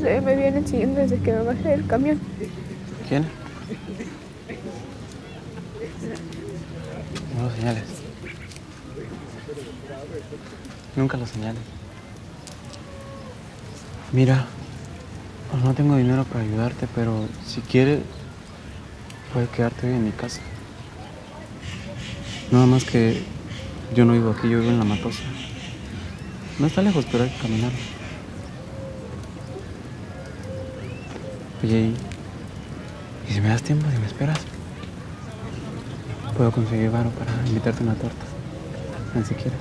sé, me vienen siguiendo desde que me bajé del camión. ¿Quién? No lo señales. Nunca lo señales. Mira, pues no tengo dinero para ayudarte, pero si quieres, puedes quedarte hoy en mi casa. Nada más que yo no vivo aquí, yo vivo en la Matosa. No está lejos, pero hay que caminar. Oye, y, y si me das tiempo, si me esperas, puedo conseguir varo para invitarte una torta. Ni siquiera.